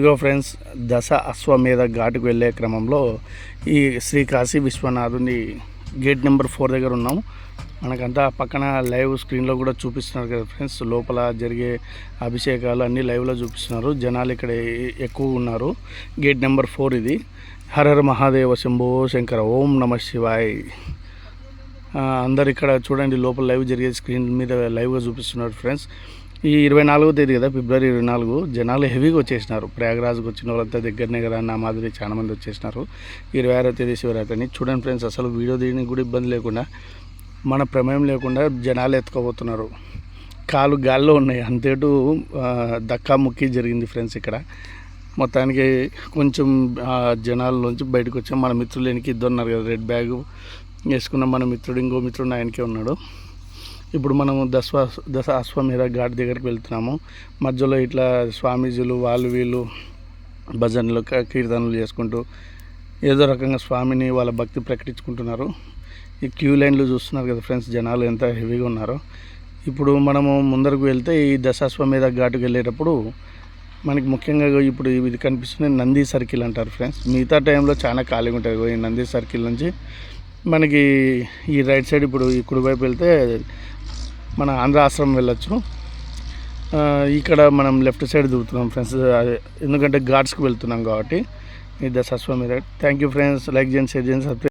ఇదిగో ఫ్రెండ్స్ దశ అశ్వమేధ ఘాటుకు వెళ్ళే క్రమంలో ఈ శ్రీ కాశీ విశ్వనాథుని గేట్ నెంబర్ ఫోర్ దగ్గర ఉన్నాం. మనకంతా పక్కన లైవ్ స్క్రీన్లో కూడా చూపిస్తున్నారు కదా ఫ్రెండ్స్ లోపల జరిగే అభిషేకాలు అన్నీ లైవ్లో చూపిస్తున్నారు. జనాలు ఇక్కడ ఎక్కువ ఉన్నారు. గేట్ నెంబర్ ఫోర్ ఇది. హరహర మహాదేవ శంభో శంకర ఓం నమ శివాయ్. అందరు ఇక్కడ చూడండి లోపల లైవ్ జరిగే స్క్రీన్ మీద లైవ్గా చూపిస్తున్నారు ఫ్రెండ్స్. ఈ ఇరవై నాలుగో తేదీ కదా ఫిబ్రవరి ఇరవై నాలుగు జనాలు హెవీగా వచ్చేసినారు. ప్రయాగరాజ్కి వచ్చిన వాళ్ళంతా దగ్గరనే కదా నా మాదిరి చాలా మంది వచ్చేసినారు. ఇరవై ఆరో తేదీ శివరాత్రిని. చూడండి ఫ్రెండ్స్ అసలు వీడియో తీయడానికి కూడా ఇబ్బంది లేకుండా మన ప్రమేయం లేకుండా జనాలు ఎత్తుకోబోతున్నారు. కాలు గాల్లో ఉన్నాయి. అంతేటు దక్కా ముక్కి జరిగింది ఫ్రెండ్స్ ఇక్కడ. మొత్తానికి కొంచెం జనాల జనాల్లోంచి బయటకు వచ్చాం. మన మిత్రులు వెనక్కి ఇద్దరు ఉన్నారు కదా రెడ్ బ్యాగ్ వేసుకున్న మన మిత్రుడు ఇంకో మిత్రుడు ఆయనకే ఉన్నాడు. ఇప్పుడు మనము దశ దశ అశ్వమేధ ఘాట్ దగ్గరికి వెళ్తున్నాము. మధ్యలో ఇట్లా స్వామీజీలు వాళ్ళు వీళ్ళు భజనలు కీర్తనలు చేసుకుంటూ ఏదో రకంగా స్వామిని వాళ్ళ భక్తి ప్రకటించుకుంటున్నారు. ఈ క్యూ లైన్లు చూస్తున్నారు కదా ఫ్రెండ్స్ జనాలు ఎంత హెవీగా ఉన్నారో. ఇప్పుడు మనము ముందరకు వెళ్తే ఈ దశాశ్వమేధ ఘాటుకు వెళ్ళేటప్పుడు మనకి ముఖ్యంగా ఇప్పుడు ఇది కనిపిస్తుంది నంది సర్కిల్ అంటారు ఫ్రెండ్స్. మిగతా టైంలో చాలా ఖాళీగా ఉంటుంది ఈ నంది సర్కిల్ నుంచి మనకి ఈ రైట్ సైడ్ ఇప్పుడు ఈ కుడివైపు వెళ్తే మన ఆంధ్ర ఆశ్రమం వెళ్ళొచ్చు. ఇక్కడ మనం లెఫ్ట్ సైడ్ దిగుతున్నాం ఫ్రెండ్స్. ఎందుకంటే ఘాట్స్కి వెళ్తున్నాం కాబట్టి. ఇది Dashashwamedh thank you friends. Like చేయండి షేర్ చేయండి సబ్స్క్రైబ్